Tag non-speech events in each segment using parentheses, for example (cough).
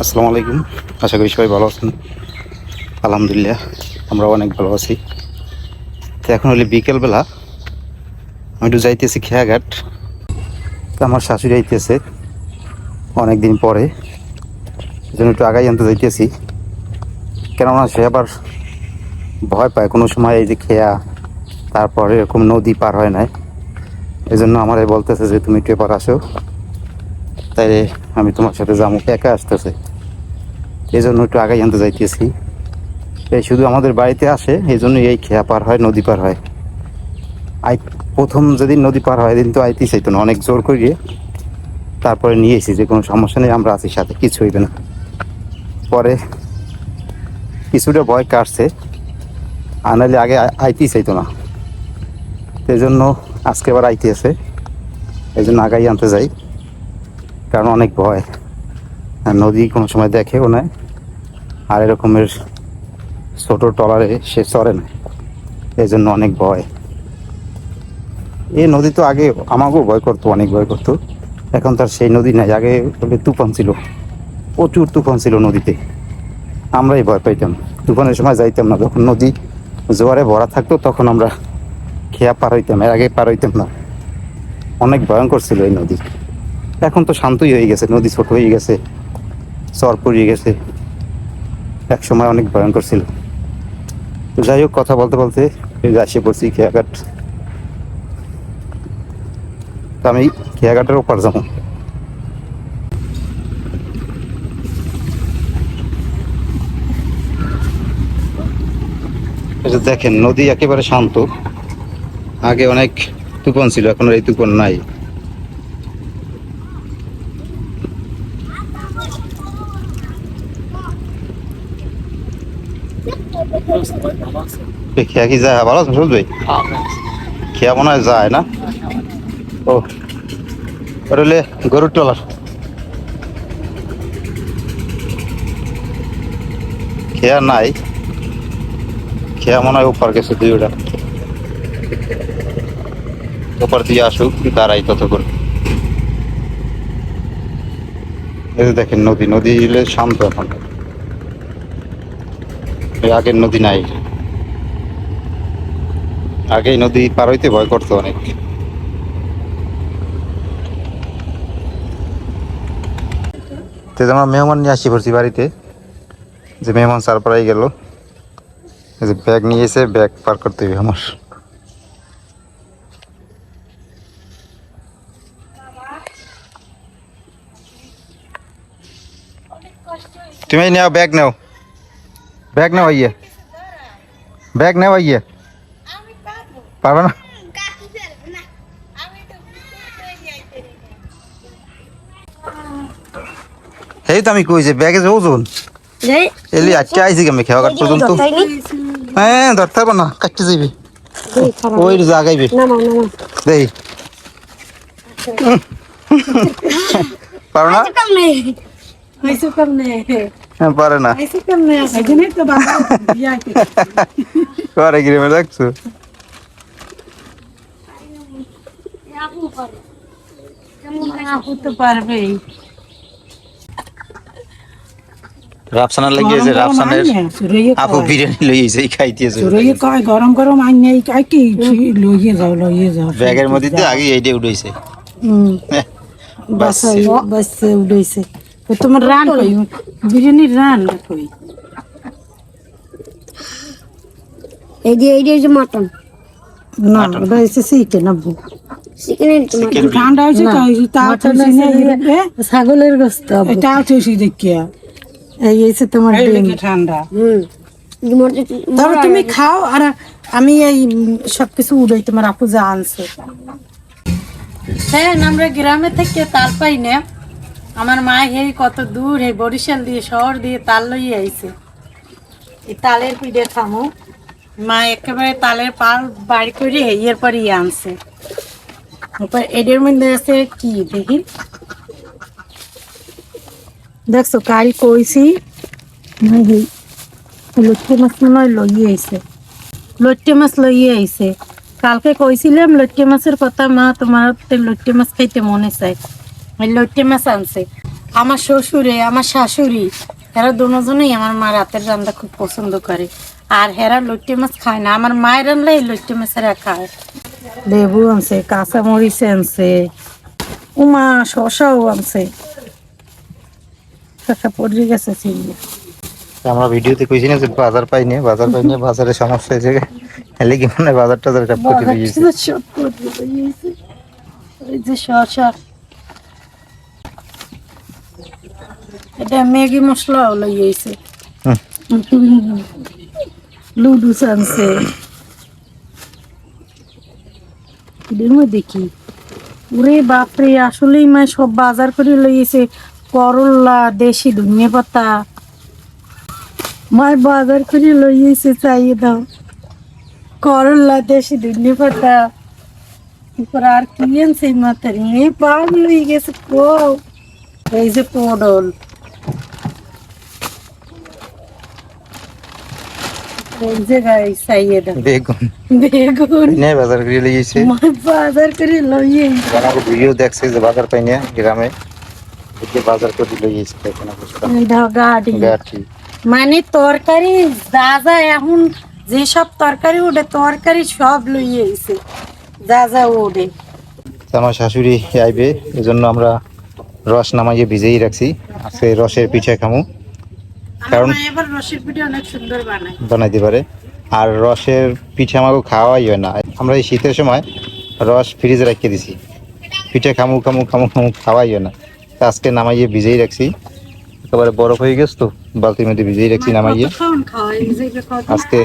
আসসালামু আলাইকুম। আশা করি সবাই ভালো আছেন। আলহামদুলিল্লাহ আমরা অনেক ভালো আছি। তো এখন হলে বিকেলবেলা, আমি একটু যাইতেছি খেয়াঘাট। তো আমার শাশুড়ি আইতেছে অনেক দিন পরে। জন্য একটু আগাই আনতে যাইতেছি। কেননা সে আবার ভয় পায়, কোনো সময় এই যে খেয়া, তারপর এরকম নদী পার হয় নাই। এই জন্য আমার বলতেছে যে, তুমি একটু এবার আসো। তাই আমি তোমার সাথে যাব একা আসতেছে? এই জন্য একটু আগে জানতে যাইতেছি। এই শুধু আমাদের বাড়িতে আসে এই জন্য এই খেয়া পার হয়, নদী পার হয়। আই, প্রথম যেদিন নদী পার হয়, এদিন তো আইতেই চাইতো না, অনেক জোর করিয়ে তারপরে নিয়ে এসেছি, যে কোনো সমস্যা নেই, আমরা আছি সাথে, কিছু হইবে না। পরে কিছুটা ভয় কাটছে আনালে আগে আই- আইতেই চাইতো না। এই জন্য আজকে আবার আইতেছে এই জন্য আগাই আনতে যাই। কারণ অনেক ভয়। নদী কোনো সময় দেখেও না আর এরকমের ছোট টলারে সে চড়ে না এই জন্য অনেক ভয়। এই নদী তো আগে আমাকেও ভয় করতো, অনেক ভয় করতো। এখন তার সেই নদী নাই। আগে তুফান ছিল। প্রচুর তুফান ছিল নদীতে। আমরাই ভয় পাইতাম। তুফানের সময় যাইতাম না। যখন নদী জোয়ারে ভরা থাকতো, তখন আমরা খেয়া পার হইতাম। এর আগে পার হইতাম না। অনেক ভয়ঙ্কর ছিল এই নদী। এখন তো শান্তই হয়ে গেছে, নদী ছোট হয়ে গেছে, চর পড়িয়ে গেছে। এক সময় অনেক ভয়ঙ্কর ছিল। যাই হোক, কথা বলতে বলতে আসে পড়ছি খেয়াঘাট তো আমি খেয়াঘাটের ওপার যাব। দেখেন, নদী একেবারে শান্ত। আগে অনেক তুফান ছিল, এখন এই তুফান নাই এ খেয়া কি যায়? ভালো আছেন সুরজ ভাই খেয়া মনে হয় যায় না? ও। ওটা হলে গরুর টলার খেয়া নাই। খেয়া মনে হয় ওপার গেছে দুই ওটা। ওপার দিয়ে আসুক দাঁড়াই তত করে এই দেখেন নদী নদী শান্ত এখন। আগের নদী নাই। আগে নদী পার হইতে ভয় করতো অনেক। আমরা মেহমান নিয়ে আসি পড়ছি বাড়িতে। যে মেহমান সারপাড়াই গেল। যে ব্যাগ নিয়ে এসে ব্যাগ পার করতে হবে আমার। তুমি নাও, ব্যাগ নাও। ব্যাগ নাও আইয়ে ব্যাগ নাও আমি পারবে না? এই তো আমি কইছে ব্যাগে যে ওজন? এলি আচ্ছা আইছি কেমনি? খেওয়া কাট পর্যন্ত? হ্যাঁ ধরতে পারব না কাটতে যাবি ওই জাগাইবি। দেই। পারো না? হ্যাঁ, পারে না। করে গিয়ে দেখছ আপু পারো। আপু তো পারবেই। রাফসানা লাগিয়েছে রাফসানের আপু বিরিয়ানি লইয়েছে এই খাইতেছে রইয়ে কয় গরম গরম আইন নেই কয় কি? লইয়ে যাও লইয়ে যাও ব্যাগের মধ্যে দিয়ে আগে এইটা উঠাইছে হুম। (laughs) বাস। বাস উড়াইছে তোমার রান কই? বিরিয়ানি রান কই? এই যে এই যে মটন। না ওটা এসে চিকেন আব্বু চিকেনের চিকেন ঠান্ডা হয়েছে তো ওই যে তাও ছাগলের গোস্ত এটা চুষি দেখিয়া এই এসে তোমার ঠান্ডা। হুম। তুমি খাও আর আমি এই সবকিছু উড়াই তোমার আপু যা আনছে। হ্যাঁ আমরা গ্রামে থেকে তাল পাই না। আমার মা হেই কত দূর হে বরিশাল দিয়ে শহর দিয়ে তাল লইয়ে আইছে। এই তালের পিঠে খামো মা একেবারে তালের পাল বাড়ি করে এর পরে ইয়ে আনছে। তারপর এদের মধ্যে আছে কি দেখি দেখছ, কাল কইছি লটকে মাছ মনে আইছে। লটকে মাছ আইছে। কালকে কইছিলাম লটকে মাছের কথা, মা তোমার লটকে মাছ খাইতে মনে ওই লটকে মাছ আনছে। আমার শ্বশুরে, আমার শাশুড়ি, এরা দুজনেই আমার মা রাতের রান্না খুব পছন্দ করে। আর হেরা লইট্টে মাছ খায় না। আমার মায়ের রান্না এই লইট্টে মাছেরা খায়। লেবু আনছে কাঁচা মরিচ আনছে উমা শশাও আনছে। শশা পড়ে গেছে চিংড়ি। আমরা ভিডিওতে কইছি না যে বাজার পাইনি বাজার পাইনি বাজারে সমস্যা হয়েছে। হেলে কি মানে বাজার টাজার সব কেটে দিয়েছে। এই যে শশা। এটা ম্যাগি মশলাও লইয়েছে হুম। লুডুস আনছে। এদের মধ্যে কি ওরে বাপরে, আসলেই মা সব বাজার করে লইয়েছে। করল্লা দেশি ধনিয়া পাতা। মায় বাজার করে লইয়েছে, চাইয়ে দাও। করল্লা দেশি ধনিয়া পাতা। তারপর আর কি আনছে মাথার এই পাগ লই গেছে কো। এই যে পটল। এই যে গাই চাইয়ে দাও বেগুন বেগুন নে বাজার করে লিয়েছে মাছ বাজার করে লইয়ে আমার ভিডিও দেখছে যে বাজার পাইনি গ্রামে এদিকে বাজার করে লিয়েছে দেখুন অবস্থা দাও গাড়ি গাঠি মানে তরকারি যা যা এখন যেসব তরকারি ওঠে তরকারি সব লইয়ে এসে যা যা ওঠে তো আমার শাশুড়ি আইবে এই জন্য আমরা রস নামাইয়ে ভিজেই রাখছি আজকে রসের পিঠে খামু আমার কারণ- এবার রসের পিঠে অনেক সুন্দর বানায়। বানাইতে পারে। আর রসের পিঠে আমাকে খাওয়াই হয় না। আমরা এই শীতের সময় রস ফ্রিজে রাখিয়ে দিছি। পিঠে খামু খামু খামু খামু খাওয়াই হয় না। আজকে নামাইয়ে ভিজেই রাখছি। একেবারে বরফ হয়ে গেছে তো বালতির মধ্যে ভিজেই রাখছি নামাইয়ে। আজকে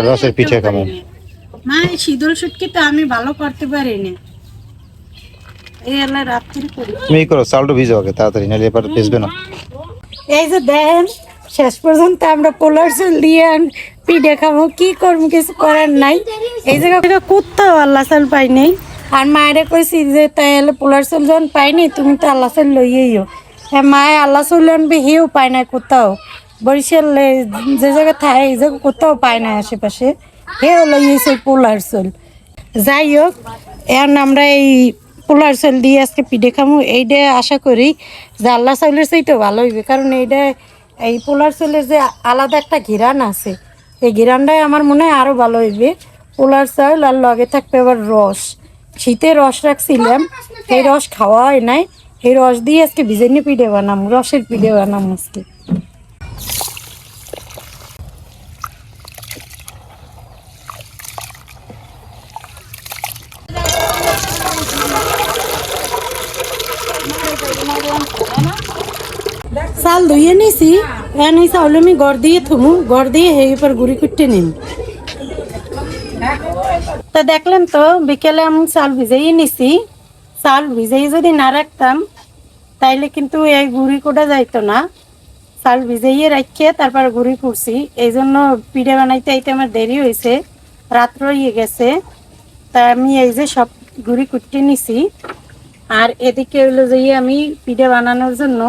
রসের পিঠে খামু। মা শীতল শুটকি তো আমি ভালো করতে তুমি করো চালটা ভিজো আগে তাড়াতাড়ি নাহলে এবার ভিজবে না। এই যে দেন, শেষ পর্যন্ত আমরা পোলার চুল দিয়ে পিঠে খাব কি করব, কিছু করার নাই। এই জায়গা কোথাও আল্লাহ চাল পাই নেই। আর মায়েরা কইছি যে তাহলে পোলার চুল যখন পাইনি তুমি তো আল্লাহ চাল লইয়েইও হ্যাঁ মায়ে আল্লাহ চুল আনবে হেও পায় না কোথাও বরিশালে যে জায়গা থাকে এই জায়গা কোথাও পায় না আশেপাশে। হেও লইয়েছে পোলার চুল। যাই হোক, এখন আমরা এই পোলার চাল দিয়ে আজকে পিঠে খামু। এইটা আশা করি যে আল্লাহ চাউলের চাইতে ভালো হইবে। কারণ এইটা এই পোলার চাউলের যে আলাদা একটা ঘিরান আছে, এই ঘিরানটাই আমার মনে হয় আরও ভালো হইবে। পোলার চাউল আর লগে থাকবে আবার রস। শীতে রস রাখছিলাম এই রস খাওয়া হয় নাই। এই রস দিয়ে আজকে বিজেনি পিঠে বানাম, রসের পিঠে বানাম আজকে। চাল ধুয়ে নিছি এখন এই চাউল আমি গড় দিয়ে থুমু, গড় দিয়ে এই পর গুড়ি কুটতে নিম। তা দেখলেন তো, বিকেলে আমি চাল ভিজাই নিছি। চাল ভিজাই যদি না রাখতাম তাইলে কিন্তু এই গুড়ি কোটা যাইতো না। চাল ভিজাইয়ে রাখিয়ে তারপর গুড়ি করছি এই জন্য পিঠে বানাইতে আইতে আমার দেরি হয়েছে রাত্র হয়ে গেছে। তা আমি এই যে সব গুড়ি কুটতে নিছি। আর এদিকে হইল যে আমি পিঠে বানানোর জন্য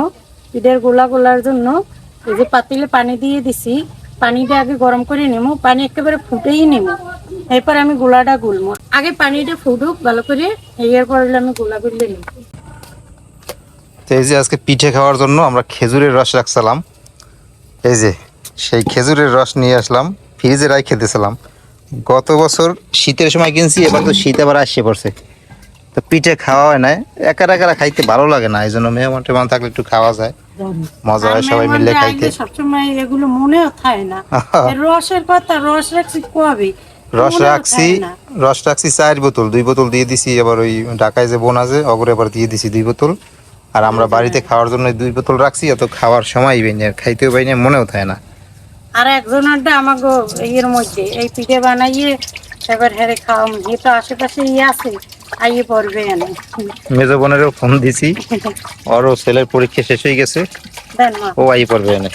পিঠের গোলা গোলার জন্য এই যে পাতিলে পানি দিয়ে দিছি পানিটা আগে গরম করে নেব, পানি একেবারে ফুটেই নেব। এরপর আমি গোলাটা গুলবো। আগে পানিটা ফুটুক, ভালো করে এরপর আমি গোলা গুললে নেব। এই যে আজকে পিঠে খাওয়ার জন্য আমরা খেজুরের রস রাখছিলাম। এই যে সেই খেজুরের রস নিয়ে আসলাম, ফ্রিজে রাই খেতেছিলাম গত বছর শীতের সময় কিনছি, এবার তো শীত আবার আসছে পড়ছে। তো পিঠে খাওয়া হয় না একা একা খাইতে ভালো লাগে না, এই জন্য মেহমান টেমান থাকলে একটু খাওয়া যায়। মজা হয় সবাই মিলে খাইতে। সবসময় এগুলো মনেও থাকে না। (laughs) রসের কথা রস রাখছি কবে? রস রাখছি রস রাখছি চার বোতল দুই বোতল দিয়ে দিছি এবার ওই ঢাকায় যে বোন আছে অগরে দিয়ে দিছি দুই বোতল। আর আমরা বাড়িতে খাওয়ার জন্য দুই বোতল রাখছি এত খাওয়ার সময় পাইনি আর খাইতেও পাইনি মনেও থাকে না। আর একজনেরটা আমাকে ইয়ের মধ্যে এই পিঠে বানাইয়ে এবার হেরে তো আশেপাশে ইয়ে আছে। আইয়ে পড়বে এনে। মেজো বোনেরও ফোন দিছি। ওরও ছেলের পরীক্ষা শেষ হয়ে গেছে। ও আই পড়বে এনে।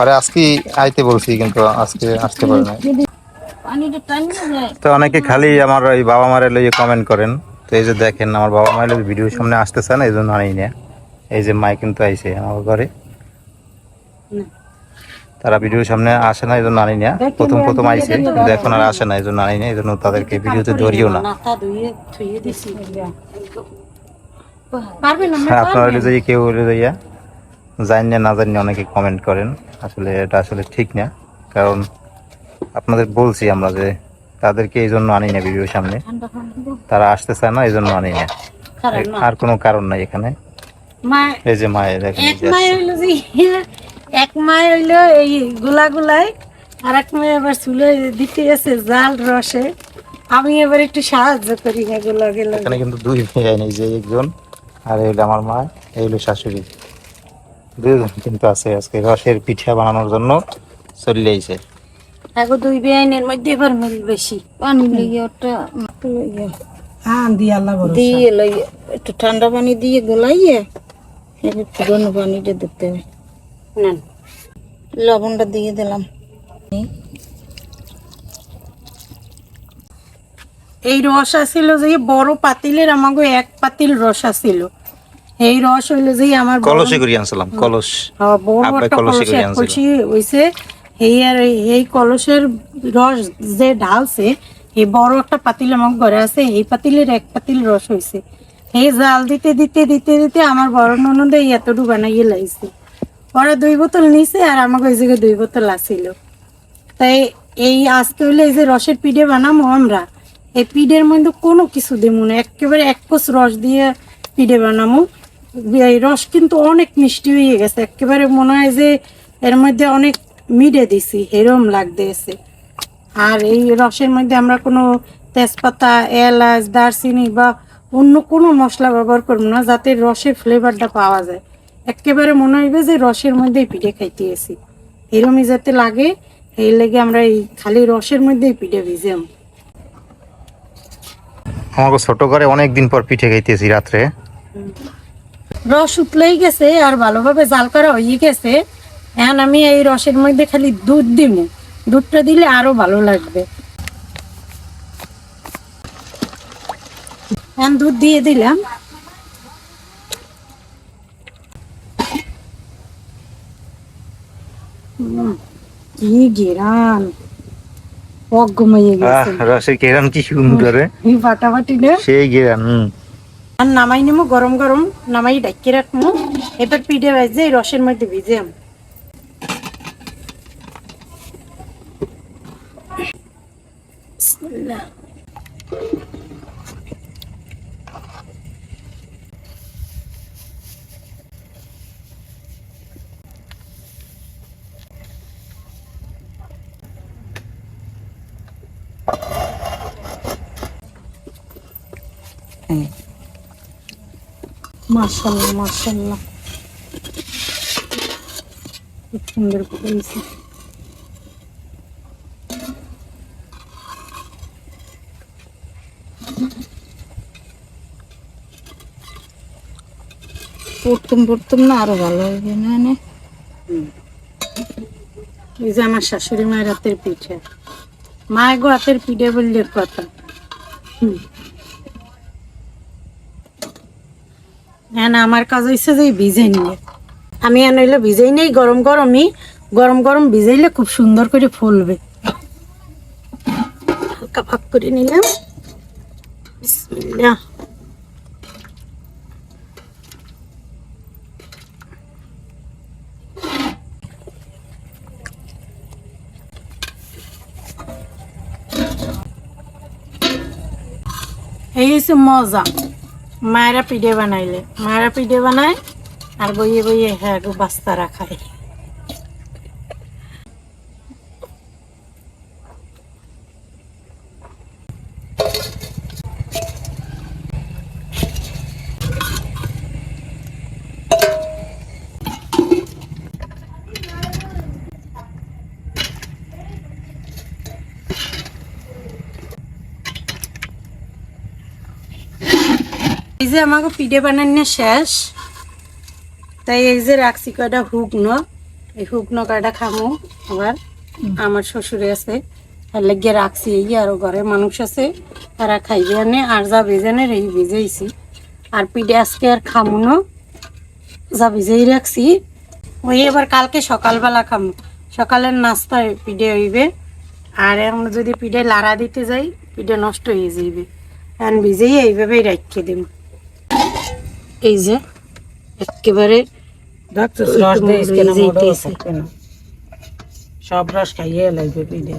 আরে আজকে আইতে বলছি কিন্তু আজকে আসতে পারে না তো অনেকে খালি আমার ওই বাবা মায়ের লইয়ে কমেন্ট করেন। তো এই যে দেখেন আমার বাবা মায়ের ভিডিও সামনে আসতেছে না এই জন্য আনি না এই যে মাই কিন্তু আইছে আমার ঘরে। তারা ভিডিওর সামনে আসে না এই জন্য আনি না। প্রথম প্রথম আইছে কিন্তু এখন আর আসে না এই জন্য আনি না এই জন্য তাদেরকে ভিডিওতে ধরিও না। আপনারা যদি কেউ যাইয়া জানি না জানি অনেকে কমেন্ট করেন। আসলে এটা আসলে ঠিক না কারণ আপনাদের বলছি আমরা যে তাদেরকে এই জন্য আনি না ভিডিওর সামনে। তারা আসতে চায় না এই জন্য আনি না। আর কোনো কারণ নাই এখানে। এই যে মায়ের দেখেন এক মায় হইল মায় হইল এই গোলা গোলাই আর এক মায় আবার চুলে দিতে গেছে জাল রসে। আমি এবার একটু সাহায্য করি না গোলা গেলা এখানে কিন্তু দুই ভাই নেই যে একজন আর এই আমার মা এই হলো শাশুড়ি। দুজন কিন্তু আছে আজকে রসের পিঠা বানানোর জন্য চলে আইছে। আগো দুই বেআইনের মধ্যে এবার মিল বেশি। পানি লইয়া ওটা হ্যাঁ দি আল্লাহ দিয়ে একটু ঠান্ডা পানি দিয়ে গোলাইয়ে এবার পুরনো পানিটা দিতে হবে। নেন। লবণটা দিয়ে দিলাম। এই রস আছিল যে বড় পাতিলের আমাকে এক পাতিল রস আছিল। এই রস হইল যে আমার কলসে করে আনছিলাম কলস। হ্যাঁ, বড় একটা কলসে হইছে। এই আর এই- এই কলসের রস যে ঢালছে এই বড় একটা পাতিল আমার ঘরে আছে এই পাতিলের এক পাতিল রস হইছে। এই জাল দিতে দিতে দিতে দিতে আমার বড় ননদে এতটুকু বানাইয়ে লাইছে। ওরা দুই বোতল নিছে আর আমাকে ওই জায়গায় দুই বোতল আসিল তাই এই আজকে হইলে এই যে রসের পিঠে বানাবো আমরা, এই পিঠের মধ্যে কোনো কিছু দেবো না, একেবারে এক কোষ রস দিয়ে পিঠে বানাবো এই রস কিন্তু অনেক মিষ্টি হয়ে গেছে, একেবারে মনে হয় যে এর মধ্যে অনেক মিডে দিছি হেরম এরম লাগতেছে আর এই রসের মধ্যে আমরা কোনো তেজপাতা, এলাচ, দারচিনি বা অন্য কোনো মশলা ব্যবহার করব না, যাতে রসের ফ্লেভারটা পাওয়া যায়। একেবারে মনে হইবে যে রসের মধ্যেই পিঠে খাইতে এসি এরমই যাতে লাগে এই লেগে আমরা এই খালি রসের মধ্যেই পিঠে ভিজাম। আমাকে ছোট করে অনেক দিন পর পিঠে খাইতেছি রাত্রে। রস উতলেই গেছে আর ভালোভাবে জাল করা হয়ে গেছে। এখন আমি এই রসের মধ্যে খালি দুধ দিব। দুধটা দিলে আরও ভালো লাগবে। এখন দুধ দিয়ে দিলাম। কি গেরান? অগময়ে আহ, গেছে। রসের কেরান কি সুন্দর রে। এই ফাটাফাটি না। সেই গেরান হুম। আর নামাই নেব গরম গরম। নামাই ডাকিয়ে রাখব এবার পিঠে ভাজে রসের মধ্যে ভিজে আম। মাশাল্লাহ মাশাল্লাহ খুব সুন্দর করেছে পড়তুম পড়তুম না আরও ভালো হবে না এই যে আমার শাশুড়ি মায়ের হাতের পিঠে। মায়ের গো হাতের পিঠে বললে কথা। হুম। হ্যাঁ আমার কাজ হয়েছে যে ভিজে নিয়ে। আমি আনাইলে ভিজেই নেই, গরম গরমই। গরম গরম ভিজাইলে খুব সুন্দর করে ফুলবে। হালকা ভাগ করে নিলাম। এই হচ্ছে মজা। মায়েরা পিঠে বানাইলে। মায়েরা পিঠে বানায় আর বইয়ে বইয়ে হ্যাঁ বাস্তারা খায়। এই যে আমাকে পিঠে বানানো শেষ। তাই এই যে রাখছি কয়টা হুকনো এই হুকনো কয়টা খামো আবার। আমার শ্বশুরে আছে। আর লাগিয়ে রাখছি এই আরও ঘরে মানুষ আছে। তারা খাইবে আনে আর যা ভেজে এই ভেজেইছি আর পিঠে আজকে আর খামো না। যা ভিজেই রাখছি। ওই এবার কালকে সকালবেলা খামো। সকালের নাস্তায় পিঠে হইবে। আর এখন যদি পিঠে লাড়া দিতে যাই, পিঠে নষ্ট হয়ে যাইবে। এখন ভিজেই এইভাবেই রাখিয়ে দেবো। এই যে একেবারে রস। সব রস খাইয়ে লাগবে পিঠে।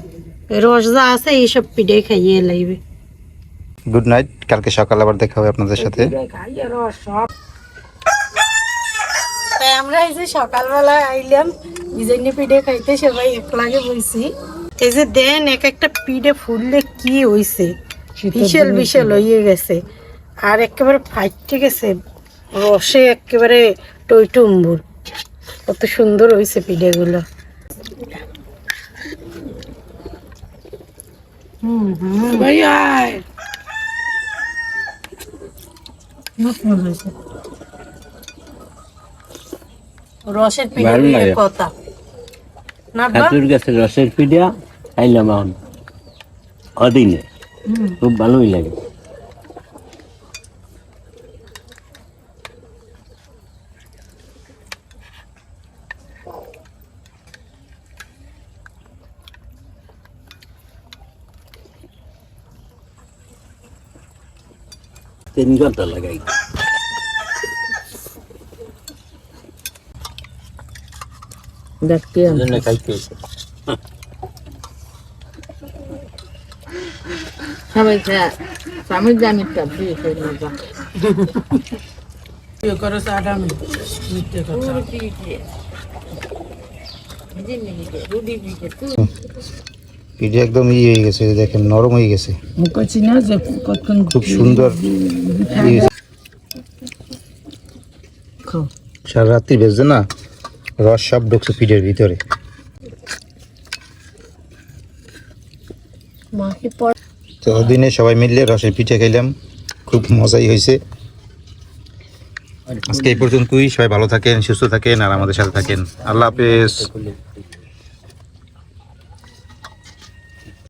রস যা আছে এইসব পিঠে খাইয়ে লাগবে গুড নাইট কালকে সকাল আবার দেখা হবে আপনাদের সাথে। তাই আমরা এই যে সকালবেলা আইলাম বিজাইনি পিঠে খাইতে সবাই একলাগে বইছি। এই যে দেন এক একটা পিঠে ফুললে কি হইছে? বিশাল বিশাল হইয়ে গেছে। আর একেবারে ফাইটে গেছে। রসে একেবারে টইটুম্বুর। কত সুন্দর হইছে পিঠেগুলো। হয়েছে রসের পিঠে। কথা। গাছের রসের পিঠা খাইলাম এখন। অদিনে। খুব ভালোই লাগে। তিন ঘণ্টা লাগাই। দেখতে। সবাই স্বামীর জানি ইয়ে করো চাটা মিথ্যে কথা। পিঠে একদম ই হয়ে গেছে দেখেন নরম হয়ে গেছে। খুব সুন্দর ই হয়েছে। খাও। সারা রাত্রি না রস সব ঢুকছে পিঠের ভিতরে। তো দিনে সবাই মিললে রসের পিঠে খেলাম খুব মজাই হয়েছে। আজকে এই পর্যন্তই সবাই ভালো থাকেন সুস্থ থাকেন আর আমাদের সাথে থাকেন। আল্লাহ হাফেজ।